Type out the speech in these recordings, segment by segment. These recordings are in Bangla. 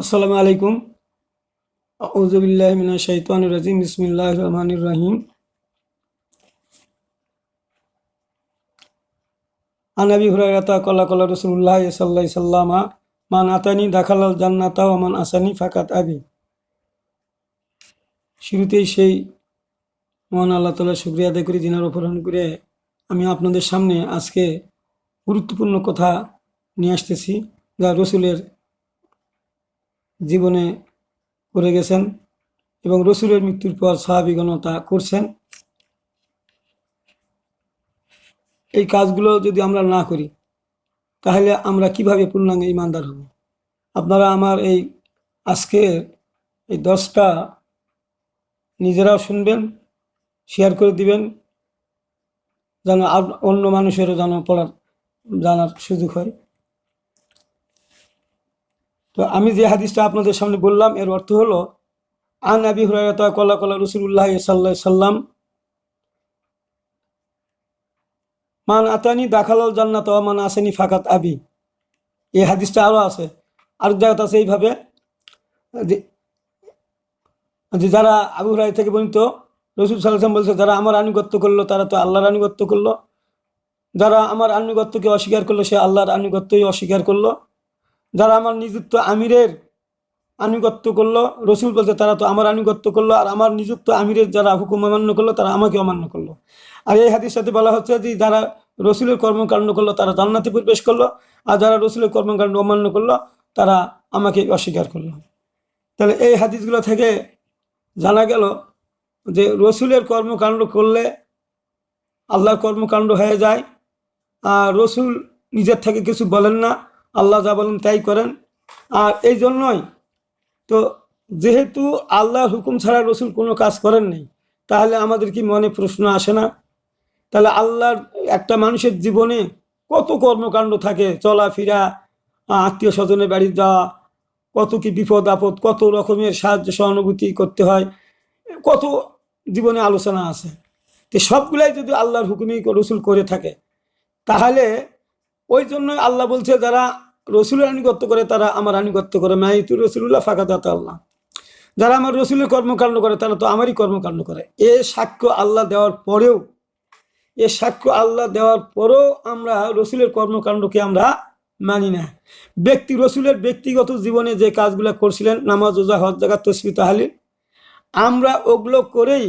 আসসালামু আলাইকুম। আউযুবিল্লাহি মিনাশ শাইতানির রাজিম। বিসমিল্লাহির রহমানির রহিম। আন আবি হুরায়রাতা কলা ক্বালা রাসূলুল্লাহ সাল্লাল্লাহু আলাইহি সাল্লামা, মান আতানি দাখালাল জান্নাতা ওয়া মান আসানি ফাকাত আবি। শুরুতেই সেই মহান আল্লাহ তাআলার শুকরিয়া আদায় করি দিনার অপহরণ করে আমি আপনাদের সামনে আজকে গুরুত্বপূর্ণ কথা নিয়ে আসতেছি, যা রসুলের জীবনে করে গেছেন এবং রসুলের মৃত্যুর পর সাহাবিগণ তা করছেন। এই কাজগুলো যদি আমরা না করি, তাহলে আমরা কীভাবে পূর্ণাঙ্গ ইমানদার হব? আপনারা আমার এই আজকের এই দশটা নিজেরাও শুনবেন, শেয়ার করে দিবেন, যেন অন্য মানুষেরও যেন পড়ার, জানার সুযোগ হয়। তো আমি যে হাদিসটা আপনাদের সামনে বললাম, এর অর্থ হলো, আন আবি হুরায়রা কল্লা কল্লা রসুল্লাহ সাল্লাহ সাল্লাম মান আতানি দাখালাল জান্নাত মান আসেনি ফাকাত আবি। এই হাদিসটা আরও আছে। আর জায়গাতে আছে এইভাবে, যে যারা আবু হুরাই থেকে বর্ণিত, রসুল সাল্লাম বলছে, যারা আমার আনুগত্য করল, তারা তো আল্লাহর আনুগত্য করল। যারা আমার আনুগত্যকে অস্বীকার করল, সে আল্লাহর আনুগত্যই অস্বীকার করল। যারা আমার নিযুক্ত আমিরের আনুগত্য করল, রসুল বলতে তারা তো আমার আনুগত্য করল আর আমার নিযুক্ত আমিরের যারা হুকুম অমান্য করল, তারা আমাকে অমান্য করল। আর এই হাদিস সাথে বলা হচ্ছে যে, যারা রসুলের কর্মকাণ্ড করল, তারা জান্নাতে প্রবেশ করল, আর যারা রসুলের কর্মকাণ্ড অমান্য করল, তারা আমাকে অস্বীকার করল। তাহলে এই হাদিসগুলো থেকে জানা গেল যে, রসুলের কর্মকাণ্ড করলে আল্লাহর কর্মকাণ্ড হয়ে যায়, আর রসুল নিজের থেকে কিছু বলেন না। আল্লাহ যা বলেন তাই করেন। আর এই জন্যই তো যেহেতু আল্লাহর হুকুম ছাড়া রসুল কোনো কাজ করেন নাই, তাহলে আমাদের কি মনে প্রশ্ন আসে না? তাহলে আল্লাহর একটা মানুষের জীবনে কত কর্মকাণ্ড থাকে, চলাফেরা, আত্মীয় স্বজনের বাড়ি যাওয়া, কত কি বিপদ আপদ, কত রকমের সাহায্য সহানুভূতি করতে হয়, কত জীবনে আলোচনা আছে। তো সবগুলাই যদি আল্লাহর হুকুমই রসুল করে থাকে, তাহলে ওই জন্যই আল্লাহ বলছে, যারা রসুলের আনুগত্য করে, তারা আমার আনুগত্য করে। মাহিতু রসুল্লাহ ফাঁকাদাত আল্লাহ। যারা আমার রসুলের কর্মকাণ্ড করে, তারা তো আমারই কর্মকাণ্ড করে। এ সাক্ষ্য আল্লাহ দেওয়ার পরেও, এ সাক্ষ্য আল্লাহ দেওয়ার পরেও আমরা রসুলের কর্মকাণ্ডকে আমরা মানি না। ব্যক্তি, রসুলের ব্যক্তিগত জীবনে যে কাজগুলো করছিলেন, নামাজ ওজা হজ জাগা তসবি তাহালি আমরা ওগুলো করেই,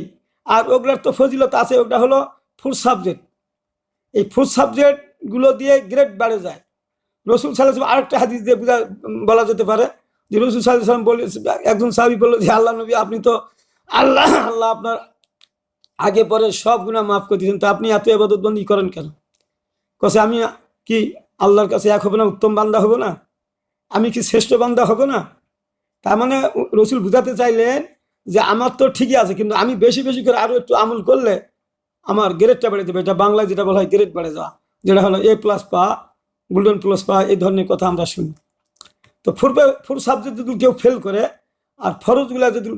আর ওগুলোর তো ফজিলত আছে ওটা হলো ফুড সাবজেক্ট। এই ফুল সাবজেক্টগুলো দিয়ে গ্রেড বাড়ে যায়। রসুল সাল্লাহ আরেকটা হাদিস দিয়ে বোঝা বলা যেতে পারে যে রসুল সাল্লাম বলে একজন সাহাবি বলল যে, আল্লাহ নবী, আপনি তো আল্লাহ আল্লাহ আপনার আগে পরে সব গুণা মাফ করে দিয়েছেন। তো আপনি এত এবাদতবন্দি করেন কেন? কসে, আমি কি আল্লাহর কাছে এক হবে না, উত্তম বান্দা হব না? আমি কি শ্রেষ্ঠ বান্দা হব না? তার মানে রসুল বুঝাতে চাইলেন যে, আমার তো ঠিকই আছে, কিন্তু আমি বেশি বেশি করে আরও একটু আমল করলে আমার গ্রেডটা বেড়ে যাবে। এটা বাংলায় যেটা বলা হয় গ্রেড বেড়ে যাওয়া। যেটা হলো এ প্লাস পা গোল্ডেন প্লাস পা, এই ধরনের কথা আমরা শুনি। তো ফোর ফোর সাবজেক্ট যদি কেউ ফেল করে, আর ফরজগুলা যদি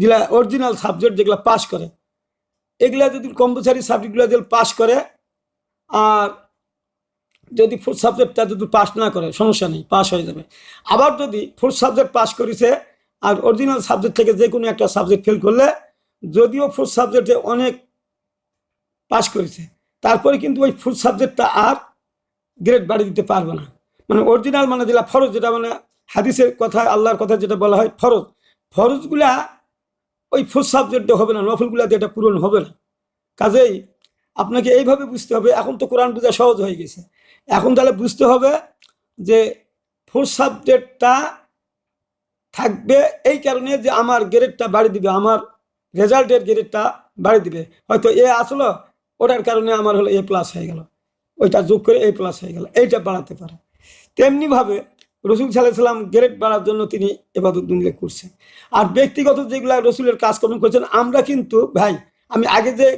যেগুলা অরিজিনাল সাবজেক্ট যেগুলো পাস করে, এগুলা যদি কম্পালসারি সাবজেক্টগুলো যদি পাস করে, আর যদি ফোর্থ সাবজেক্টটা যদি পাস না করে, সমস্যা নেই পাস হয়ে যাবে। আবার যদি ফোর্থ সাবজেক্ট পাস করেছে, আর অরিজিনাল সাবজেক্ট থেকে যে কোনো একটা সাবজেক্ট ফেল করলে, যদিও ফোর্থ সাবজেক্টে অনেক পাস করেছে। তারপরে কিন্তু ওই ফুল সাবজেক্টটা আর গ্রেড বাড়ি দিতে পারবে না। মানে অরিজিনাল মানে যেটা ফরজ, যেটা মানে হাদিসের কথা, আল্লাহর কথা যেটা বলা হয় ফরজ। ফরজগুলা ওই ফুল সাবজেক্টে হবে না নফলগুলাতে এটা পূরণ হবে না। কাজেই আপনাকে এইভাবে বুঝতে হবে, এখন তো কোরআন বোঝা সহজ হয়ে গেছে। এখন তাহলে বুঝতে হবে যে ফোর্থ সাবজেক্টটা থাকবে এই কারণে যে আমার গ্রেডটা বাড়ি দিবে, আমার রেজাল্টের গ্রেডটা বাড়ি দিবে। হয়তো এ আসলো ওটার কারণে আমার হলো এ প্লাস হয়ে গেল। ওইটা যোগ করে এ প্লাস হয়ে গেল। এইটা বাড়াতে পারে। তেমনিভাবে রসুল সাল্লাম গ্রেড বাড়ার জন্য তিনি এবাদত উল্লেখ করছেন। আর ব্যক্তিগত যেগুলো রসুলের কাজকর্ম করছেন, আমরা কিন্তু, ভাই, আমি আগে যে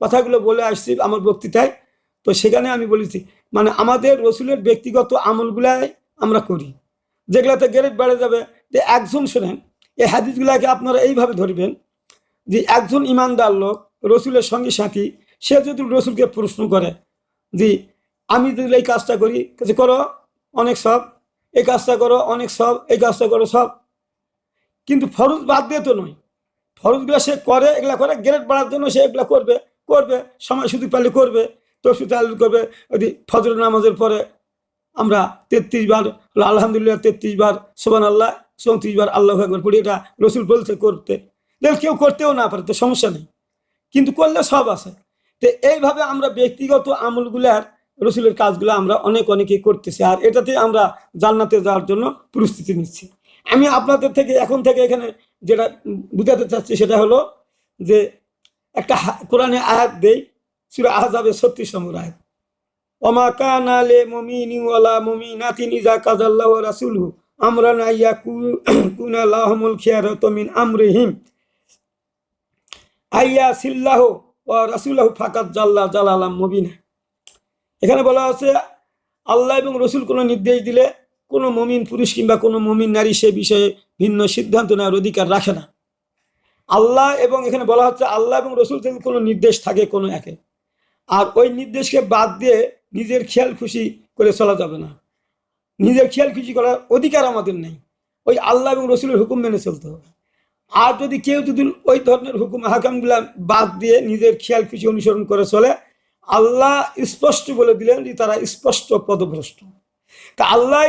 কথাগুলো বলে আসছি আমার বক্তৃতায়, তো সেখানে আমি বলেছি মানে আমাদের রসুলের ব্যক্তিগত আমলগুলাই আমরা করি। যেগুলাতে গ্রেড বেড়ে যাবে, যে একজন শোনেন, এই হাদিসগুলাকে আপনারা এইভাবে ধরবেন যে একজন ইমানদার লোক, রসুলের সঙ্গে সাথী সে যদি রসুলকে প্রশ্ন করে যে, আমি যদি এই কাজটা করি কাছে করো, অনেক সব, এই কাজটা করো, অনেক সব, এই কাজটা করো, সব। কিন্তু ফরজ বাদ দিয়ে তো নয়। ফরজগুলো সে করে, এগুলা করে, গ্রেড বাড়ার জন্য সে এগুলা করবে করবে, সময় সুযোগ পেলে করবে তফসি তাহলে করবে, ওই ফজর নামাজের পরে আমরা তেত্রিশ বার আলহামদুলিল্লাহ তেত্রিশ বার সোবান আল্লাহ চৌত্রিশ বার আল্লাহ একবার পড়ি, এটা রসুল বলছে করতে। দেখো, কেউ করতেও না পারে, তো সমস্যা নেই। কিন্তু করলে সব আছে। তো এইভাবে আমরা ব্যক্তিগত আমলগুলার, রসুলের কাজগুলো আমরা অনেক অনেকেই করতেছি। আর এটাতে আমরা জান্নাতে যাওয়ার জন্য প্রস্তুতি নিচ্ছি। আমি আপনাদের থেকে, এখন থেকে এখানে যেটা বুঝাতে চাচ্ছি সেটা হলো যে একটা কোরআনে আয়াত দেই, সুরা আহজাবের ছত্রিশ নম্বর আয়াত। মিন আমরিহিম। আইয়া সিল্লাহ ও রাসুল্লাহ ফাকাত জাল্লা জালালাম মুবিনা। এখানে বলা আছে, আল্লাহ এবং রসুল কোনো নির্দেশ দিলে কোনো মমিন পুরুষ কিংবা কোনো মমিন নারী সে বিষয়ে ভিন্ন সিদ্ধান্ত নেওয়ার অধিকার রাখে না। আল্লাহ এবং এখানে বলা হচ্ছে, আল্লাহ এবং রসুল থেকে কোনো নির্দেশ থাকে কোনো একে। আর ওই নির্দেশকে বাদ দিয়ে নিজের খেয়াল খুশি করে চলা যাবে না। নিজের খেয়াল খুশি করার অধিকার আমাদের নেই। ওই আল্লাহ এবং রসুলের হুকুম মেনে চলতে হবে। আর যদি কেউ যদি ওই ধরনের হুকুম হাকামগুলা বাদ দিয়ে নিজের খেয়াল খুশি অনুসরণ করে চলে, আল্লাহ স্পষ্ট বলে দিলেন যে তারা স্পষ্ট পদভ্রষ্ট। তা আল্লাহ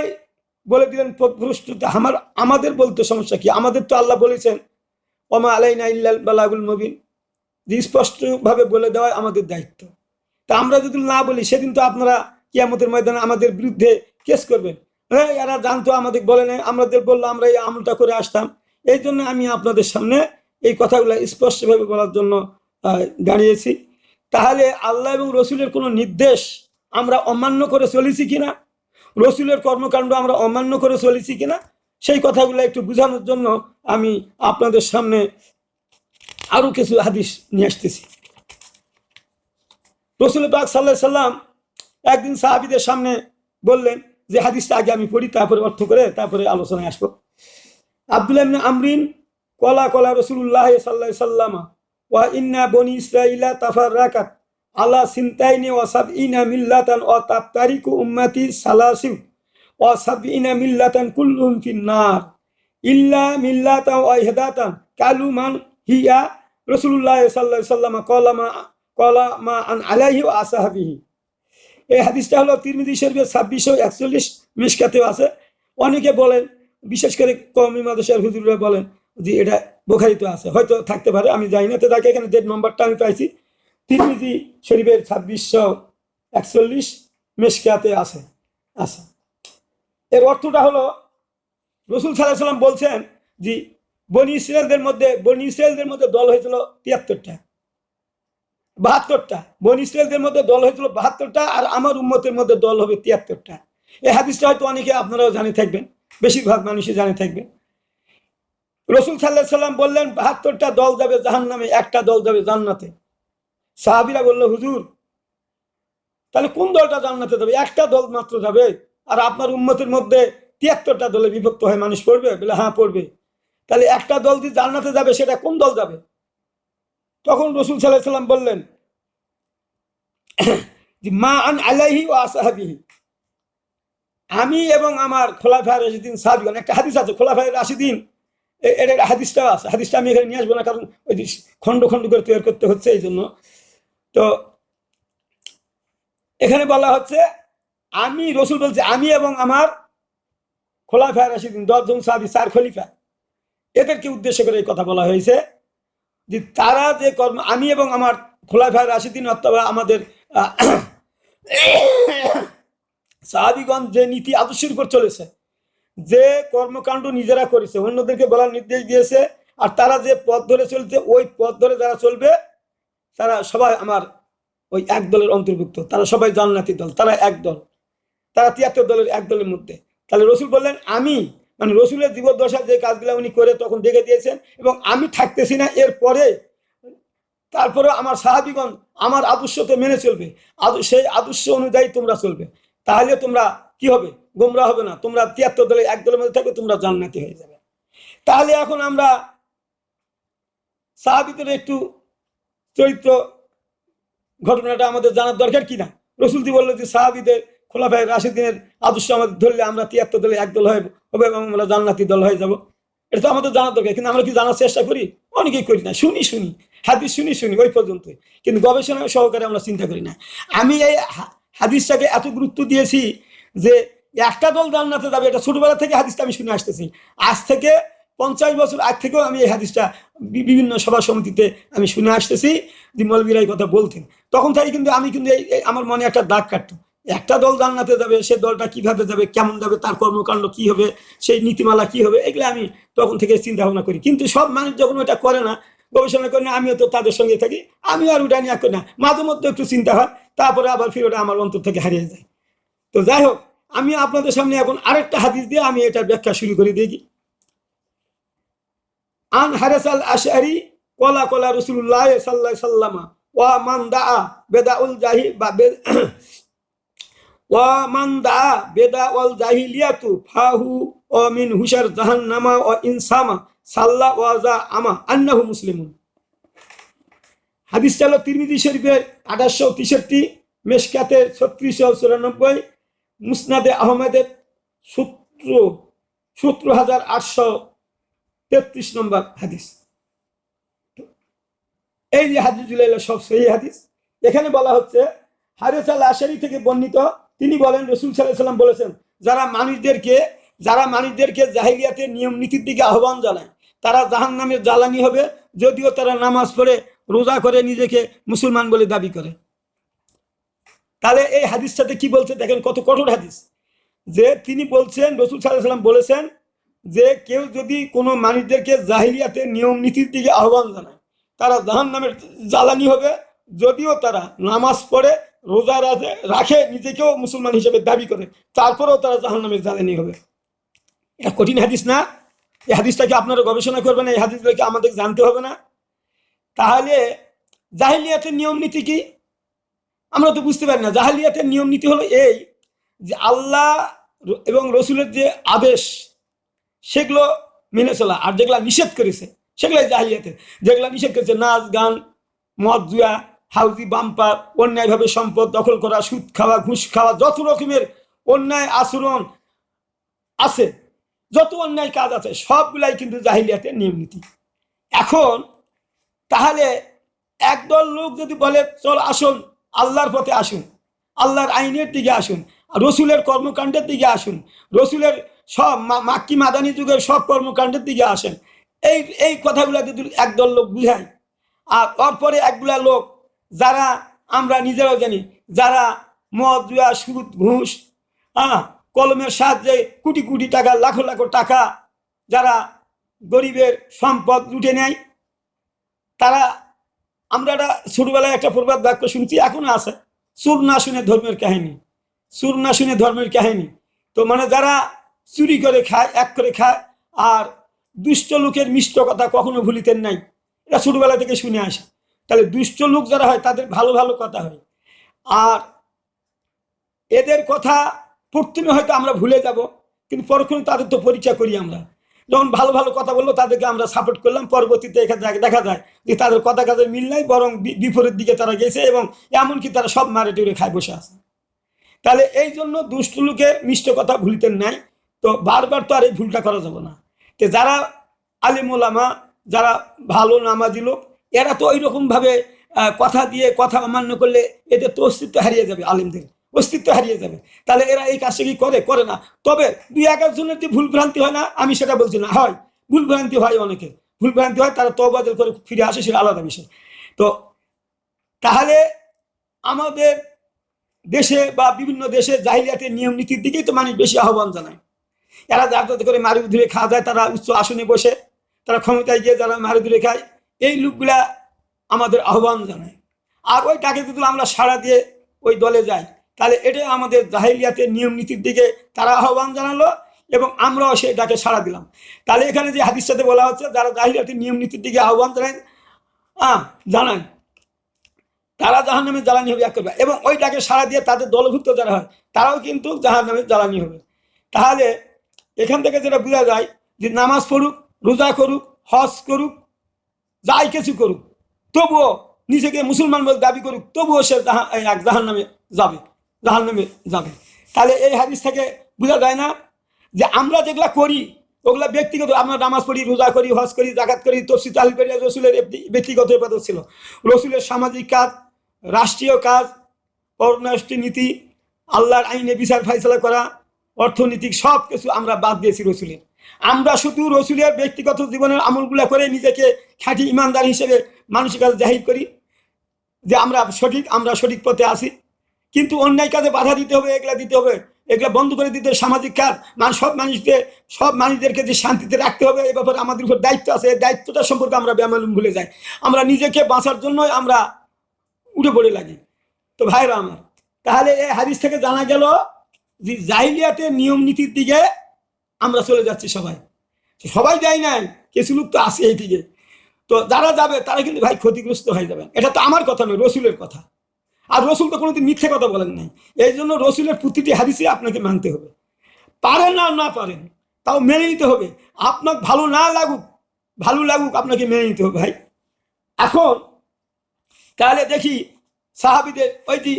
বলে দিলেন পদভ্রষ্ট আমার, আমাদের বলতে সমস্যা কি? আমাদের তো আল্লাহ বলেছেন, ওমা আলাইনা ইল্লাল বালাগুল মবিন। যে স্পষ্টভাবে বলে দেওয়া আমাদের দায়িত্ব। তা আমরা যদি না বলি, সেদিন তো আপনারা কিয়ামতের ময়দানে আমাদের বিরুদ্ধে কেস করবেন। হ্যাঁ এরা জানতো, আমাদের বলে নেই আমাদের বলল আমরা এই আমলটা করে আসতাম। এই জন্য আমি আপনাদের সামনে এই কথাগুলো স্পষ্টভাবে বলার জন্য দাঁড়িয়েছি। তাহলে আল্লাহ এবং রসুলের কোনো নির্দেশ আমরা অমান্য করে চলেছি কিনা? রসুলের কর্মকাণ্ড আমরা অমান্য করে চলেছি কিনা? সেই কথাগুলো একটু বোঝানোর জন্য আমি আপনাদের সামনে আরও কিছু হাদিস নিয়ে আসতেছি। রসুল পাক সাল্লাহ সাল্লাম একদিন সাহাবিদের সামনে বললেন যে, হাদিসটা আগে আমি পড়ি, তারপরে অর্থ করে তারপরে আলোচনায় আসব। আব্দুল্লাহ আমরিন, কলা কলা রসুল্লাহ সাল্লাহ সাল্লামা, ওয়া ইন্না বনি ইসরাইলা তাফার রাকাত আলা সিনতাইনি ওয়া সাবইনা মিল্লাতান ওয়া তাবতারিকু উম্মতি সালাসিউ ওয়া সাবইনা মিল্লাতান কুল্লুহুম ফিন্নার ইল্লা মিল্লাতান ওয়া ইহদাতান কালু মান হিয়া রসুল্লাহ সাল্লাহ সাল্লামা কলামা কলামা আন আলাইহি ওয়া আসহাবিহি। এই হাদিসটা হলো তিরমিজি শরীফের ছাব্বিশশো একচল্লিশ মিসকাতেও আছে। অনেকে বলেন বিশেষ করে কমি মাদ্রাসার হুজুররা বলেন যে এটা বোখারিতে আছে। হয়তো থাকতে পারে, আমি জানি না। তো তাকে এখানে ডেট নম্বরটা আমি পাইছি। তিরমিজি শরীফের ছাব্বিশশো একচল্লিশ মেশকাতে আছে। আছে। এর অর্থটা হলো, রসুল সাল্লাহ সাল্লাম বলছেন যে বনি ইসরায়েলদের মধ্যে, বনি ইসরায়েলদের মধ্যে দল হয়েছিল তিয়াত্তরটা, বাহাত্তরটা। বনি ইসরায়েলদের মধ্যে দল হয়েছিল বাহাত্তরটা আর আমার উম্মতের মধ্যে দল হবে তিয়াত্তরটা। এই হাদিসটা হয়তো অনেকে আপনারাও জানে থাকবেন। বেশিরভাগ মানুষই জানে থাকবে। রসুল সাল্লাহ সাল্লাম বললেন, বাহাত্তরটা দল যাবে জাহান নামে একটা দল যাবে জান্নাতে। সাহাবিরা বলল, হুজুর, তাহলে কোন দলটা জান্নাতে যাবে? একটা দল মাত্র যাবে। আর আপনার উম্মতের মধ্যে তিয়াত্তরটা দলে বিভক্ত হয়ে মানুষ পড়বে? বলে হ্যাঁ পড়বে। তাহলে একটা দল যে জান্নাতে যাবে, সেটা কোন দল যাবে? তখন রসুল সাল্লাহ সাল্লাম বললেন মা আন আলাইহি ও আসাহাবিহি। আমি এবং আমার খোলাফায় রাশিদিন সাহাবিগণ, একটা হাদিস আছে খোলাফায় রাশিদিন, এ- এর একটা হাদিসটাও আছে। হাদিসটা আমি এখানে নিয়ে আসব না, কারণ ওই খণ্ড খণ্ড করে তৈরি করতে হচ্ছে এই জন্য। তো এখানে বলা হচ্ছে, আমি, রসুল বলছে, আমি এবং আমার খোলাফায় রাশিদিন, দশজন সাহাবি, চার খলিফা। এদেরকে উদ্দেশ্য করে এই কথা বলা হয়েছে যে তারা যে কর্ম, আমি এবং আমার খোলাফায় রাশিদিন অথবা আমাদের আহ, সাহাবিগঞ্জ যে নীতি আদর্শের উপর চলেছে যে কর্মকাণ্ড নিজেরা করেছে অন্যদেরকে বলার নির্দেশ দিয়েছে আর তারা যে পথ ধরে চলছে ওই পথ ধরে যারা চলবে তারা সবাই আমার ওই এক দলের অন্তর্ভুক্ত। তারা সবাই জান্নাতি দল তারা এক দল। তারা তিয়াত্তর দলের এক দলের মধ্যে। তাহলে রসুল বললেন আমি মানে রসুলের জীবদ্দশায় যে কাজগুলো উনি করে তখন দেখে দিয়েছেন এবং আমি থাকতেছি না এর পরে তারপরে আমার সাহাবিগণ আমার আদর্শ তো মেনে চলবে। সেই আদর্শ অনুযায়ী তোমরা চলবে। তাহলে তোমরা কি হবে? গোমরা হবে না। তোমরা তিয়াত্তর দলে এক দলের মধ্যে থাকবে তোমরা জান্নাতি হয়ে যাবে। তাহলে এখন আমরা সাহাবিদের একটু চরিত্র ঘটনাটা আমাদের জানার দরকার কি না? রসুলদি বলল যে, সাহাবিদের খোলাফাই রাশিদিনের আদর্শ আমাদের ধরলে আমরা তিয়াত্তর দলে এক দল হয়ে হবে এবং আমরা জান্নাতি দল হয়ে যাব। এটা তো আমাদের জানার দরকার। কিন্তু আমরা কি জানার চেষ্টা করি? অনেকেই করি না। শুনি শুনি। হাদিস শুনি শুনি ওই পর্যন্ত কিন্তু গবেষণা সহকারে আমরা চিন্তা করি না। আমি এই হাদিসটাকে এত গুরুত্ব দিয়েছি যে একটা দল জান্নাতে যাবে, এটা ছোটবেলা থেকে হাদিসটা আমি শুনে আসতেছি। আজ থেকে পঞ্চাশ বছর আগ থেকেও আমি এই হাদিসটা বিভিন্ন সভা সমিতিতে আমি শুনে আসতেছি যে মৌলবীরা এই কথা বলতেন। তখন থেকে কিন্তু আমি কিন্তু আমার মনে একটা দাগ কাটতো। একটা দল জান্নাতে যাবে, সে দলটা কীভাবে যাবে, কেমন যাবে, তার কর্মকাণ্ড কি হবে, সেই নীতিমালা কি হবে, এগুলো আমি তখন থেকে চিন্তা ভাবনা করি। কিন্তু সব মানুষ যখন ওটা করে না গবেষণা করে আমিও তো তাদের সঙ্গে থাকি আমি আর নিয়ে করি না। মাঝে মধ্যে একটু চিন্তা হয়, তারপরে আবার ফিরে ওটা আমার অন্তর থেকে হারিয়ে যায়। তো যাই হোক, আমি আপনাদের সামনে এখন আরেকটা হাদিস দিয়ে আমি এটা ব্যাখ্যা শুরু করে দিই। আন হারেস আল আশারি কলা কলা রসুল্লাহ সাল্লাহ সাল্লামা, ওয়া মান দা বেদা উল জাহি, বা ওয়া মান বেদা ওয়াল জাহিলিয়াতু, ফাহু ও মিন হুশার জাহান্নামা ও ইনসামা। সাল্লা ওয়াজা আমা আন্নাহু মুসলিমুন। হাদিস চালো তিরমিজি শরীফের আঠাশশো তেষট্টি মেশকাতের ছত্রিশশো চুরানব্বই, মুসনাদে আহমেদের সূত্র সতেরো হাজার আটশো তেত্রিশ নম্বর হাদিস। এই যে হাদিসগুলো এলো সব সেই হাদিস। এখানে বলা হচ্ছে হারেস আল আশারি থেকে বর্ণিত, তিনি বলেন, রসুল সাল্লাহ সাল্লাম বলেছেন, যারা মানুষদেরকে যারা মানুষদেরকে জাহিলিয়াতের নিয়ম নীতির দিকে আহ্বান জানায় তারা জাহান নামের জ্বালানি হবে, যদিও তারা নামাজ পড়ে, রোজা করে নিজেকে মুসলমান বলে দাবি করে। তাহলে এই হাদিসটাতে কি বলছে? দেখেন কত কঠোর হাদিস। যে তিনি বলছেন, রসুল সাল্লাম বলেছেন যে, কেউ যদি কোনো মানুষদেরকে জাহিলিয়াতের নিয়ম নীতির দিকে আহ্বান জানায়, তারা জাহান নামের জ্বালানি হবে, যদিও তারা নামাজ পড়ে, রোজা রাখে রাখে, নিজেকেও মুসলমান হিসেবে দাবি করে, তারপরেও তারা জাহান নামের জ্বালানি হবে। এটা কঠিন হাদিস না। এই হাদিসটাকে আপনারা গবেষণা করবেন, এই হাদিসটাকে আমাদের জানতে হবে না। তাহলে জাহিলিয়াতের নিয়ম নীতি কি? আমরা তো বুঝতে পারি না। জাহালিয়াতের নিয়ম নীতি হলো এই যে আল্লাহ এবং রসুলের যে আদেশ, সেগুলো মেনে চলা আর যেগুলা নিষেধ করেছে, সেগুলাই জাহিলিয়াতে যেগুলা নিষেধ করেছে, নাচ, গান, মদ, জুয়া, হাউজি, বাম্পার অন্যায়ভাবে সম্পদ দখল করা, সুদ খাওয়া, ঘুষ খাওয়া, যত রকমের অন্যায় আচরণ আছে যত অন্যায় কাজ আছে, সবগুলাই কিন্তু জাহিলিয়াতের নিয়ম নীতি এখন, তাহলে একদল লোক যদি বলে, চল আসুন, আল্লাহর পথে আসুন, আল্লাহর আইনের দিকে আসুন রসুলের কর্মকাণ্ডের দিকে আসুন, রসুলের সব মাক্কি মাদানি যুগের সব কর্মকাণ্ডের দিকে আসেন। এই এই কথাগুলো যদি একদল লোক বুঝায়, আর তারপরে একগুলা লোক, যারা আমরা নিজেরাও জানি, যারা মদ, জুয়া, সুদ, ঘুষ হ্যাঁ কলমের সাহায্যে কোটি কোটি টাকা, লাখো লাখো টাকা যারা গরিবের সম্পদ লুটে নেয়। তারা, আমরা একটা ছোটবেলায় একটা প্রবাদ বাক্য শুনছি, এখনও আছে সুর না শুনে ধর্মের কাহিনী। সুর না শুনে ধর্মের কাহিনী। তো মানে যারা চুরি করে খায়, এক করে খায়, আর দুষ্ট লোকের মিষ্ট কথা কখনো ভুলিতেন নাই। এটা ছোটবেলা থেকে শুনে আসে। তাহলে দুষ্ট লোক যারা হয়, তাদের ভালো ভালো কথা হয়। আর এদের কথা প্রথমে হয়তো আমরা ভুলে যাব, কিন্তু পরক্ষণে তাদের তো পরিচয় করি আমরা। যখন ভালো ভালো কথা বলল, তাদেরকে আমরা সাপোর্ট করলাম। পরবর্তীতে এখানে দেখা- যায় যে তাদের কথা কাজের মিল নাই, বরং বিপরীত দিকে তারা গেছে এবং এমনকি তারা সব মারে টেরে খায় বসে আছে। তাহলে এই জন্য দুষ্ট লোকে মিষ্ট কথা ভুলতেন নাই। তো বারবার তো আর এই ভুলটা করা যাবে না। তো যারা আলিমুলামা যারা ভালো নামাজি লোক, এরা তো ওই রকমভাবে কথা দিয়ে কথা অমান্য করলে এদের তো অস্তিত্ব হারিয়ে যাবে আলিমদের। অস্তিত্ব হারিয়ে যাবে। তাহলে এরা এই কাজটা কি করে? করে না। তবে দুই এক একজনের যে ভুল ভ্রান্তি হয় না, আমি সেটা বলছি না। হয় ভুল ভ্রান্তি হয় অনেকের। ভুল ভ্রান্তি হয়, তারা তবাদল করে ফিরে আসে, সেটা আলাদা বিষয়। তো তাহলে আমাদের দেশে বা বিভিন্ন দেশে জাহিলিয়াতের নিয়ম নীতির দিকেই তো মানুষ বেশি আহ্বান জানায়। এরা যার যাতে করে মারি ধরে খাওয়া যায়, তারা উচ্চ আসনে বসে, তারা ক্ষমতায় গিয়ে যারা মারি ধরে খায়, এই লোকগুলা আমাদের আহ্বান জানায়। আর ওই টাকে যদি আমরা সাড়া দিয়ে ওই দলে যাই তাহলে এটা আমাদের জাহিলিয়াতের নিয়ম নীতির দিকে তারা আহ্বান জানালো এবং আমরাও সেই ডাকে সাড়া দিলাম। তাহলে এখানে যে হাদিস সাথে বলা হচ্ছে, যারা জাহিলিয়াতের নিয়ম নীতির দিকে আহ্বান জানায় হ্যাঁ জানায়, তারা জাহান নামে জ্বালানি হবে এক করবে এবং ওই ডাকে সাড়া দিয়ে তাদের দলভুক্ত যারা হয়, তারাও কিন্তু জাহান নামে জ্বালানি হবে। তাহলে এখান থেকে যেটা বোঝা যায় যে নামাজ পড়ুক, রোজা করুক, হজ করুক, যাই কিছু করুক, তবুও নিজেকে মুসলমান বলে দাবি করুক, তবুও সে জাহান নামে যাবে। জাহান নামে যাবে। তাহলে এই হাদিস থেকে বোঝা যায় না যে আমরা যেগুলা করি, ওগুলা ব্যক্তিগত, আমরা নামাজ পড়ি, রোজা করি, হজ করি জাকাত করি তফসি তাল করি রসুলের ব্যক্তিগত ইবাদত ছিল। রসুলের সামাজিক কাজ, রাষ্ট্রীয় কাজ পররাষ্ট্রীয় নীতি, আল্লাহর আইনে বিচার ফাইসলা করা, অর্থনৈতিক সব কিছু আমরা বাদ দিয়েছি রসুলের। আমরা শুধু রসুলের ব্যক্তিগত জীবনের আমলগুলো করে নিজেকে খাঁটি ইমানদার হিসেবে মানুষের কাছে জাহির করি যে আমরা সঠিক আমরা সঠিক পথে আছি। কিন্তু অন্যায় কাজে বাধা দিতে হবে এগুলা দিতে হবে এগুলা বন্ধ করে দিতে সামাজিক কাজ। মানে সব মানুষদের সব মানুষদেরকে যে শান্তিতে রাখতে হবে এই ব্যাপারে আমাদের উপর দায়িত্ব আছে। এই দায়িত্বটা সম্পর্কে আমরা ব্যায়াম ভুলে যাই। আমরা নিজেকে বাঁচার জন্যই আমরা উঠে পড়ে লাগি। তো ভাইরা আমার, তাহলে এই হাদিস থেকে জানা গেল যে জাহিলিয়াতের নিয়ম নীতির দিকে আমরা চলে যাচ্ছি সবাই। সবাই যাই নাই, কিছু লোক তো আসে এই দিকে তো যারা যাবে তারা কিন্তু ভাই ক্ষতিগ্রস্ত হয়ে যাবে। এটা তো আমার কথা নয়, রসুলের কথা। আর রসুল তো কোনোদিন মিথ্যে কথা বলেন নাই। এই জন্য রসুলের প্রতিটি হাদিসে আপনাকে মানতে হবে। পারেন না না পারেন, তাও মেনে নিতে হবে। আপনার ভালো না লাগুক, ভালো লাগুক আপনাকে মেনে নিতে হবে ভাই। এখন, তাহলে দেখি সাহাবিদের, ওই যে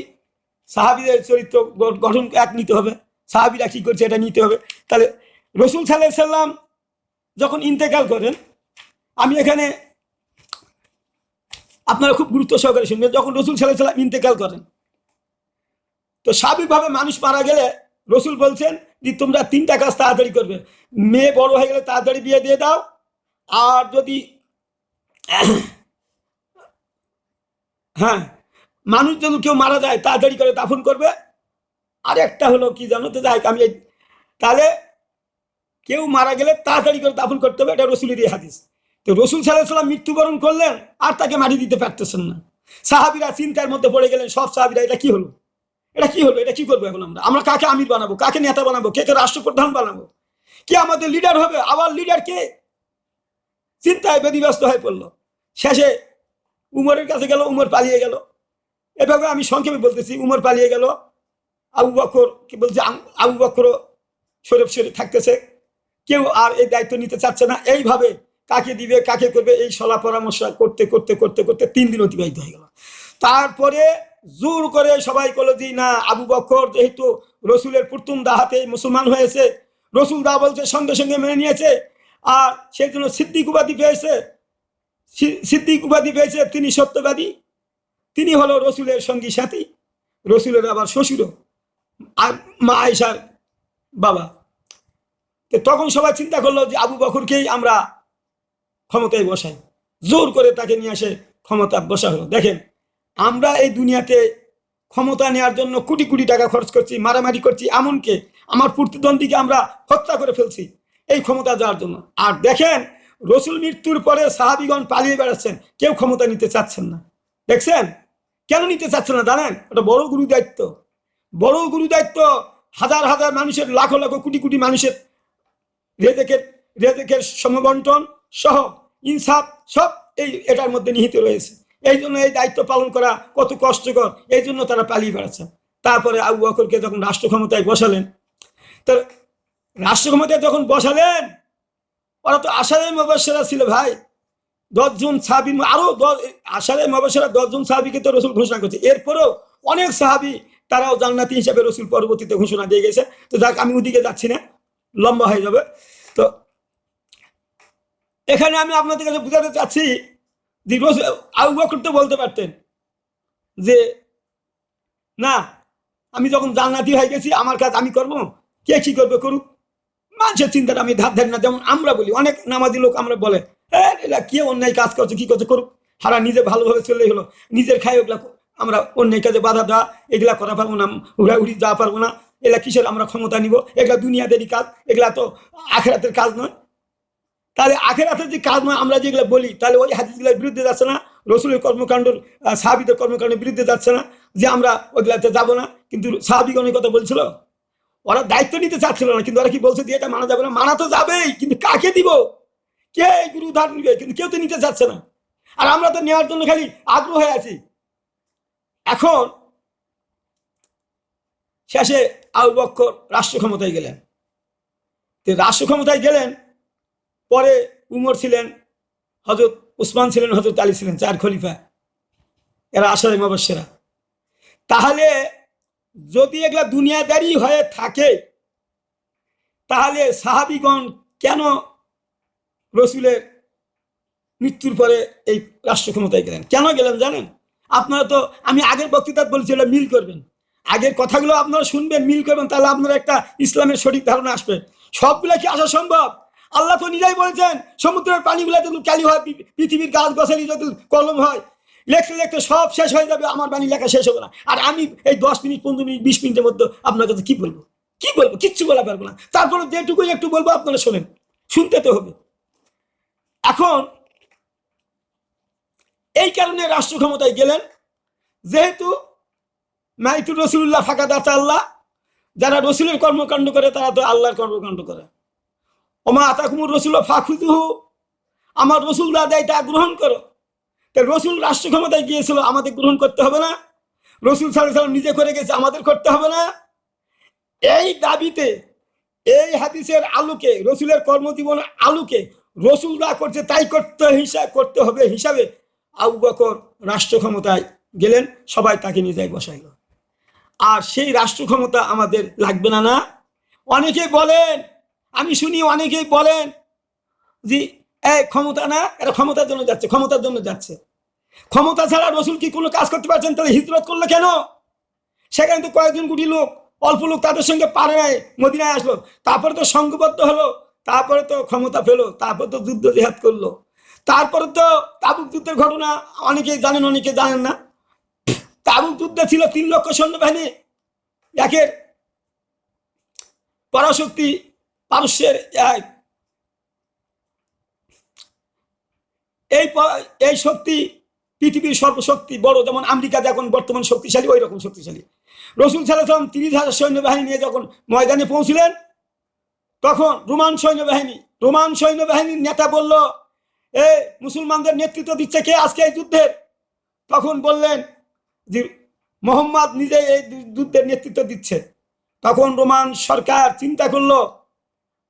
সাহাবিদের চরিত্র গঠন এক নিতে হবে। সাহাবিরা কী করছে এটা নিতে হবে। তাহলে রসুল সাল্লাহ সাল্লাম যখন ইন্তেকাল করেন, আমি এখানে আপনারা খুব গুরুত্ব সহকারে শুনবেন, যখন রসুল সাল্লাহ সাল্লাম ইন্তেকাল করেন। তো স্বাভাবিকভাবে মানুষ মারা গেলে রসুল বলছেন যে, তোমরা তিনটা কাজ তাড়াতাড়ি করবে। মেয়ে বড় হয়ে গেলে তাড়াতাড়ি বিয়ে দিয়ে দাও, আর যদি হ্যাঁ মানুষ যদি কেউ মারা যায়, তাড়াতাড়ি করে দাফন করবে। আর একটা হলো কি জানো তো, যাই আমি তাহলে কেউ মারা গেলে তাড়াতাড়ি করে দাফন করতে হবে, এটা রসুলেরই হাদিস। তো রসুল সাল্লাহ মৃত্যুবরণ করলেন, আর তাকে মাটি দিতে পারতেছেন না। সাহাবিরা চিন্তার মধ্যে পড়ে গেলেন, সব সাহাবিরা, এটা কি হলো? এটা কি হলো? এটা কি করব এখন আমরা? আমরা কাকে আমির বানাবো? কাকে নেতা বানাবো? কে কে রাষ্ট্রপ্রধান বানাবো? কে আমাদের লিডার হবে? আবার লিডার কে? চিন্তায় বেদিব্যস্ত হয়ে পড়ল। শেষে উমরের কাছে গেল, উমর পালিয়ে গেল। এভাবে আমি সংক্ষেপে বলতেছি, উমর পালিয়ে গেল। আবু বকর কি বলছে আবু বকরও সরেফ সরে থাকতেছে। কেউ আর এই দায়িত্ব নিতে চাচ্ছে না। এইভাবে কাকে দিবে, কাকে করবে, এই সলা পরামর্শ করতে করতে করতে করতে তিন দিন অতিবাহিত হয়ে গেল। তারপরে জোর করে সবাই করল যে না, আবু বকর যেহেতু রসুলের প্রথম দাহাতে মুসলমান হয়েছে, রসুল দা বলছে সঙ্গে সঙ্গে মেনে নিয়েছে, আর সেই জন্য সিদ্দিক উপাধি পেয়েছে সিদ্দিক উপাধি পেয়েছে তিনি সত্যবাদী, তিনি হলো রসুলের সঙ্গী সাথী, রসুলের আবার শ্বশুরও আর মা আয়সার বাবা। তো তখন সবাই চিন্তা করল যে আবু বকরকেই আমরা ক্ষমতায় বসাই জোর করে তাকে নিয়ে আসে ক্ষমতা বসা হলো। দেখেন, আমরা এই দুনিয়াতে ক্ষমতা নেওয়ার জন্য কোটি কোটি টাকা খরচ করছি, মারামারি করছি, এমনকি আমার প্রতিদ্বন্দ্বীকে আমরা হত্যা করে ফেলছি এই ক্ষমতা যাওয়ার জন্য। আর দেখেন, রসুল মৃত্যুর পরে সাহাবিগণ পালিয়ে বেড়াচ্ছেন, কেউ ক্ষমতা নিতে চাচ্ছেন না। দেখছেন? কেন নিতে চাচ্ছেন না? জানেন ওটা বড় গুরু দায়িত্ব। বড় গুরু দায়িত্ব হাজার হাজার মানুষের, লাখো লাখো কোটি কোটি মানুষের রেজেকের রেজেকের সমবন্টন সহ, ইনসাফ সব এই এটার মধ্যে নিহিত রয়েছে। এই জন্য এই দায়িত্ব পালন করা কত কষ্টকর, এই জন্য তারা পালিয়ে বেড়াচ্ছে। তারপরে আবু বকরকে যখন রাষ্ট্র ক্ষমতায় বসালেন, তো রাষ্ট্র ক্ষমতায় যখন বসালেন, ওরা তো আশারে মবাসেরা ছিল ভাই। দশজন সাহাবি, আরও দশ আশারে মবাসেরা দশজন সাহাবিকে তো রসুল ঘোষণা করছে। এরপরেও অনেক সাহাবি তারাও জান্নাতি হিসাবে রসুল পরবর্তীতে ঘোষণা দিয়ে গেছে। তো যাক, আমি ওদিকে যাচ্ছি না, লম্বা হয়ে যাবে। তো এখানে আমি আপনাদের কাছে বোঝাতে চাচ্ছি যে রসুল আবু বকর তো বলতে পারতেন যে, না, আমি যখন জান্নাতি হয়ে গেছি, আমার কাজ আমি করব। কে কি করবে করুক? মানুষের চিন্তাটা আমি ধার ধার না, যেমন আমরা বলি, অনেক নামাজি লোক আমরা বলে হ্যাঁ এরা কে অন্যায় কাজ করছে, কি করছে, করুক। হারা নিজে ভালোভাবে চললেই হলো নিজের খাই ওগুলা আমরা অন্যায় কাজে বাধা দেওয়া, এগুলা করা পারব না, উড়া উড়ি যাওয়া পারব না। এগুলা কিসের আমরা ক্ষমতা নিব? এগুলা দুনিয়াদেরই কাজ, এগুলা তো আখেরাতের কাজ নয়। তাহলে আখেরাতের যে কাজ আমরা যেগুলো বলি, তাহলে ওই হাদিসগুলোর বিরুদ্ধে যাচ্ছে না, রসুলের কর্মকাণ্ডর সাহাবিদের কর্মকাণ্ডের বিরুদ্ধে যাচ্ছে না, যে আমরা ওইগুলাতে যাব না। কিন্তু সাহাবিগণের কথা বলছিল? ওরা দায়িত্ব নিতে চাচ্ছিল না, কিন্তু ওরা কি বলছে যে এটা মানা যাবে না? মানা তো যাবেই, কিন্তু কাকে দিব? কে গুরু উদাহরণ নিবে? কিন্তু কেউ তো নিতে চাচ্ছে না। আর আমরা তো নেওয়ার জন্য খালি আগ্রহ হয়ে আছি। এখন শেষে আবু বক্কর রাষ্ট্র ক্ষমতায় গেলেন। রাষ্ট্র ক্ষমতায় গেলেন পরে উমর ছিলেন হজরত উসমান ছিলেন হজরত আলী ছিলেন, চার খলিফা। এরা আসারে মবসেরা তাহলে যদি এগুলা দুনিয়াদারি হয়ে থাকে, তাহলে সাহাবিগণ কেন রসুলের মৃত্যুর পরে এই রাষ্ট্র ক্ষমতায় গেলেন? কেন গেলেন জানেন? আপনারা তো, আমি আগের বক্তৃতা বলছি ওটা মিল করবেন। আগের কথাগুলো আপনারা শুনবেন, মিল করবেন, তাহলে আপনারা একটা ইসলামের সঠিক ধারণা আসবে। সবগুলা কি আসা সম্ভব? আল্লাহ তো নিজেই বলেছেন, সমুদ্রের পানিগুলো যদি ক্যালি হয় পৃথিবীর গাছ গছালি যদি কলম হয়, লেখতে লেখতে সব শেষ হয়ে যাবে, আমার বাণী লেখা শেষ হবে না। আর আমি এই দশ মিনিট, পনেরো মিনিট, বিশ মিনিটের মধ্যে আপনার কাছে কি বলব? কি বলব? কিচ্ছু বলা পারব না। তারপরে যেটুকু একটু বলব, আপনারা শোনেন। শুনতে তো হবে। এখন, এই কারণে রাষ্ট্র ক্ষমতায় গেলেন। যেহেতু মাইতুর রসুল্লাহ ফাঁকা দাতা আল্লাহ, যারা রসুলের কর্মকাণ্ড করে, তারা তো আল্লাহর কর্মকাণ্ড করে। ওমা আতাকুমুর রসুল ফাঁকুদুহু আমার রসুল দা দেয় তা গ্রহণ করো। তা রসুল রাষ্ট্র ক্ষমতায় গিয়েছিল, আমাদের গ্রহণ করতে হবে না। রসুল সাল্লাম নিজে করে গেছে, আমাদের করতে হবে না। এই দাবিতে, এই হাদিসের আলোকে, রসুলের কর্মজীবনের আলোকে রসুল যা করছে তাই করতে হিসাব করতে হবে হিসাবে আবু বকর রাষ্ট্র ক্ষমতায় গেলেন, সবাই তাকে নিজেই বসাইল। আর সেই রাষ্ট্র ক্ষমতা আমাদের লাগবে না না? অনেকে বলেন আমি শুনি অনেকেই বলেন যে, এই, ক্ষমতা না এটা ক্ষমতার জন্য যাচ্ছে, ক্ষমতার জন্য যাচ্ছে। ক্ষমতা ছাড়া রসুল কি কোনো কাজ করতে পারছেন? তাহলে হিজরত করল কেন? সেখানে তো কয়েকজন গুটি লোক, অল্প লোক তাদের সঙ্গে পারে নাই মদিনায় আসলো। তারপরে তো সংঘবদ্ধ হলো, তারপরে তো ক্ষমতা পেল, তারপরে তো যুদ্ধ জেহাদ করল। তারপরে তো তাবুক যুদ্ধের ঘটনা, অনেকেই জানেন, অনেকে জানেন না। তাবুক যুদ্ধে ছিল তিন লক্ষ সৈন্যবাহিনী। একের পরাশক্তি এক এই এই শক্তি পৃথিবীর সর্বশক্তি, বড় যেমন আমেরিকা যখন বর্তমান শক্তিশালী, ওই রকম শক্তিশালী। রসুল সাল্লাম তিরিশ হাজার সৈন্যবাহিনী নিয়ে যখন ময়দানে পৌঁছিলেন, তখন রোমান সৈন্যবাহিনী, রোমান সৈন্যবাহিনীর নেতা বলল, এ, মুসলমানদের নেতৃত্ব দিচ্ছে কে আজকে এই যুদ্ধের তখন বললেন যে, মোহাম্মদ নিজে এই যুদ্ধের নেতৃত্ব দিচ্ছে। তখন রোমান সরকার চিন্তা করল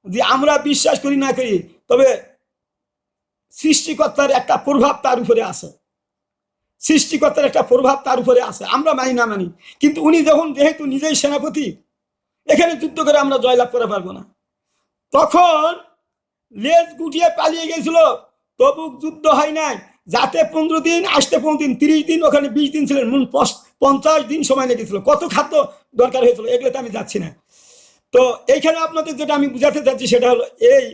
যে আমরা বিশ্বাস করি না করি, তবে সৃষ্টিকর্তার একটা প্রভাব তার উপরে আছে। সৃষ্টিকর্তার একটা প্রভাব তার উপরে আছে। আমরা মানি না মানি। কিন্তু উনি যখন যেহেতু নিজেই সেনাপতি, এখানে যুদ্ধ করে আমরা জয়লাভ করে পারব না। তখন লেজ গুটিয়ে পালিয়ে গেছিল তবু যুদ্ধ হয় নাই। যাতে পনেরো দিন, আসতে পনেরো দিন, তিরিশ দিন, ওখানে বিশ দিন ছিলেন। পঞ্চাশ দিন সময় লেগেছিল। কত খাদ্য দরকার হয়েছিল এগুলো তো আমি যাচ্ছি না। তো এইখানে আপনাদের যেটা আমি বুঝাতে চাচ্ছি সেটা হলো এই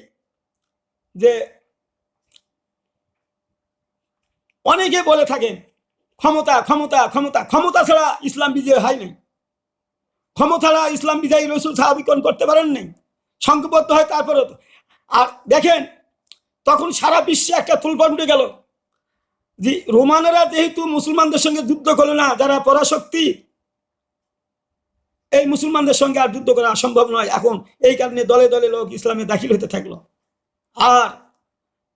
যে অনেকে বলে থাকেন ক্ষমতা ক্ষমতা ক্ষমতা ক্ষমতা ছাড়া ইসলাম বিজয় হয় নাই ক্ষমতা ছাড়া ইসলাম বিজয়ী রসুল সাহাবিকরণ করতে পারেন নাই সংঘবদ্ধ হয় তারপরে। আর দেখেন, তখন সারা বিশ্বে একটা তুলপাট উঠে গেল যে রোমানেরা যেহেতু মুসলমানদের সঙ্গে যুদ্ধ করল না, যারা পরাশক্তি এই মুসলমানদের সঙ্গে আর যুদ্ধ করা সম্ভব নয়। এখন এই কারণে দলে দলে লোক ইসলামে দাখিল হতে থাকল। আর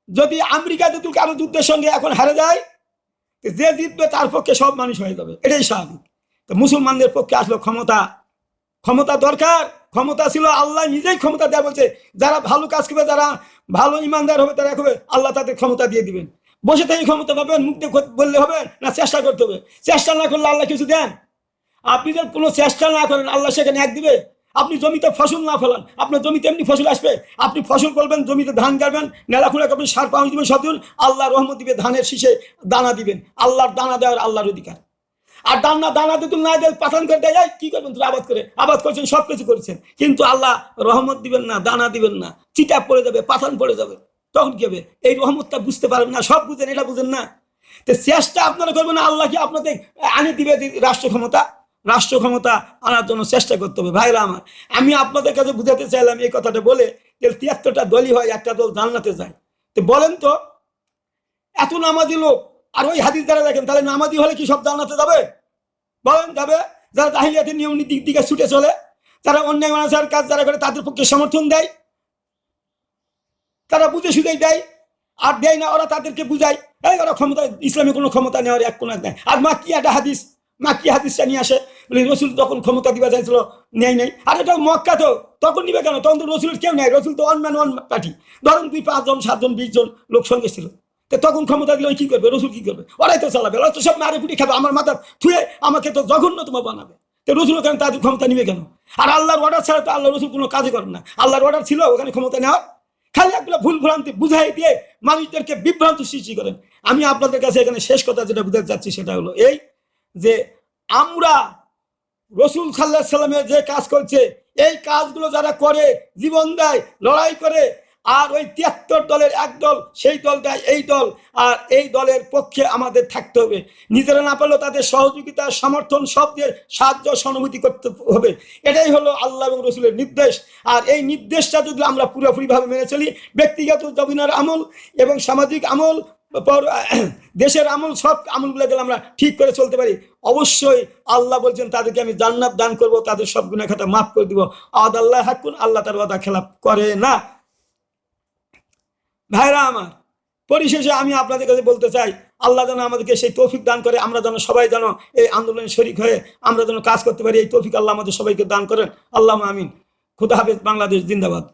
যদি আমেরিকা যদি কারও যুদ্ধের সঙ্গে এখন হারে যায় যে জিতবে তার পক্ষে সব মানুষ হয়ে যাবে। এটাই স্বাভাবিক। তো মুসলমানদের পক্ষে আসলো ক্ষমতা। ক্ষমতা দরকার। ক্ষমতা ছিল আল্লাহ নিজেই ক্ষমতা দেয় বলছে, যারা ভালো কাজ করবে, যারা ভালো ইমানদার হবে, তারা হবে আল্লাহ তাদের ক্ষমতা দিয়ে দিবেন। বসে থেকে ক্ষমতা পাবেন মুক্তি বললে হবে না, চেষ্টা করতে হবে। চেষ্টা না করলে আল্লাহ কিছু দেন। আপনি যদি কোনো চেষ্টা না করেন, আল্লাহ সেখানে এক দিবে। আপনি জমিতে ফসল না ফেলান, আপনার জমিতে এমনি ফসল আসবে। আপনি ফসল করবেন, জমিতে ধান গাড়বেন, নেলা খুলে করবেন, সার পাউচ দিবেন, সব আল্লাহ রহমত দিবে, ধানের শীষে দানা দিবেন, আল্লাহর দানা দেওয়ার আল্লাহর অধিকার। আর দানা দানা যদি না দেয়, পাঠান করে দেয় কি করবেন তুমি আবাদ করে, আবাদ করছেন সব কিছু করেছেন। কিন্তু আল্লাহ রহমত দিবেন না, দানা দিবেন না চিটা পড়ে যাবে, পাঠান পড়ে যাবে। তখন কি হবে? এই রহমতটা বুঝতে পারেন না, সব বুঝেন, এটা বুঝেন না। তো চেষ্টা আপনারা করবেন, আল্লাহ কি আপনাদের আনে দিবে রাষ্ট্র ক্ষমতা রাষ্ট্র ক্ষমতা আনার জন্য চেষ্টা করতে হবে। ভাইরা আমার, আমি আপনাদের কাছে বুঝাতে চাইলাম এই কথাটা বলে যে তিয়াত্তরটা দলই হয়, একটা দল জান্নাতে যায়। তো বলেন তো, এত নামাজি লোক, আর ওই হাদিস যারা দেখেন, তাহলে নামাজি হলে কি সব জান্নাতে যাবে? বলেন যাবে, যারা তাহিলিয়াতের নিয়ম নীতির দিকে ছুটে চলে তারা অন্যায় মানুষের কাজ যারা করে তাদের পক্ষে সমর্থন দেয়, তারা বুঝে সুঝেই দেয়, আর দেয় না, ওরা তাদেরকে বুঝায়, এই ওরা ক্ষমতা ইসলামে কোনো ক্ষমতা নেওয়ার এক কোনো এক আর মা কি একটা হাদিস মা কি হাদিসটা নিয়ে আসে রসুল তখন ক্ষমতা দিবা চাইছিল নেই নেই। আর এটা মক্কা তো, তখন নিবে কেন? তখন তো রসুলের কেউ নেই। রসুল তো অন ম্যান ওয়ান পার্টি। ধরুন দুই, পাঁচজন, সাতজন বিশ জন লোক সঙ্গে ছিল। তো তখন ক্ষমতা দিলে ওই কী করবে? রসুল কি করবে? ওরাই তো চালাবে। ওরা তো সব মারে পুটি খাবে, আমার মাথা থুয়ে আমাকে তো জঘন্যতম বানাবে। তো রসুল ওখানে তাদের ক্ষমতা নিবে কেন? আর আল্লাহর অর্ডার ছাড়া তো আল্লাহ রসুল কোনো কাজই করেন না। আল্লাহর অর্ডার ছিল, ওখানে ক্ষমতা নেওয়ার। খালি একগুলো ভুল ভ্রান্তি বুঝাই দিয়ে মানুষদেরকে বিভ্রান্ত সৃষ্টি করেন। আমি আপনাদের কাছে এখানে শেষ কথা যেটা বুঝাতে চাচ্ছি সেটা হলো এই যে আমরা রসুল সাল্লাহ সাল্লামের যে কাজ করছে, এই কাজগুলো যারা করে, জীবন দেয়, লড়াই করে, আর ওই তিয়াত্তর দলের এক দল, সেই দলটা এই দল, আর এই দলের পক্ষে আমাদের থাকতে হবে। নিজেরা না পারলেও তাদের সহযোগিতা, সমর্থন শব্দের সাহায্য, সহানুভূতি করতে হবে। এটাই হলো আল্লাহ এবং রসুলের নির্দেশ। আর এই নির্দেশটা যদি আমরা পুরোপুরিভাবে মেনে চলি, ব্যক্তিগত জমিনার আমল এবং সামাজিক আমল দেশের আমল, সব আমলগুলো গেলে আমরা ঠিক করে চলতে পারি। অবশ্যই আল্লাহ বলছেন, তাদেরকে আমি জান্নাত দান করব, তাদের সব গুণা খাতা মাফ করে দিব। আদ আল্লাহ হাকুন আল্লাহ তার ওয়াদা খেলাপ করে না। ভাইরা আমার, পরিশেষে আমি আপনাদের কাছে বলতে চাই, আল্লাহ যেন আমাদেরকে সেই তৌফিক দান করে, আমরা যেন সবাই যেন এই আন্দোলনে শরিক হয়ে আমরা যেন কাজ করতে পারি, এই তৌফিক আল্লাহ আমাদের সবাইকে দান করেন। আল্লাহ আমিন। খুদা হাফেজ, বাংলাদেশ, জিন্দাবাদ।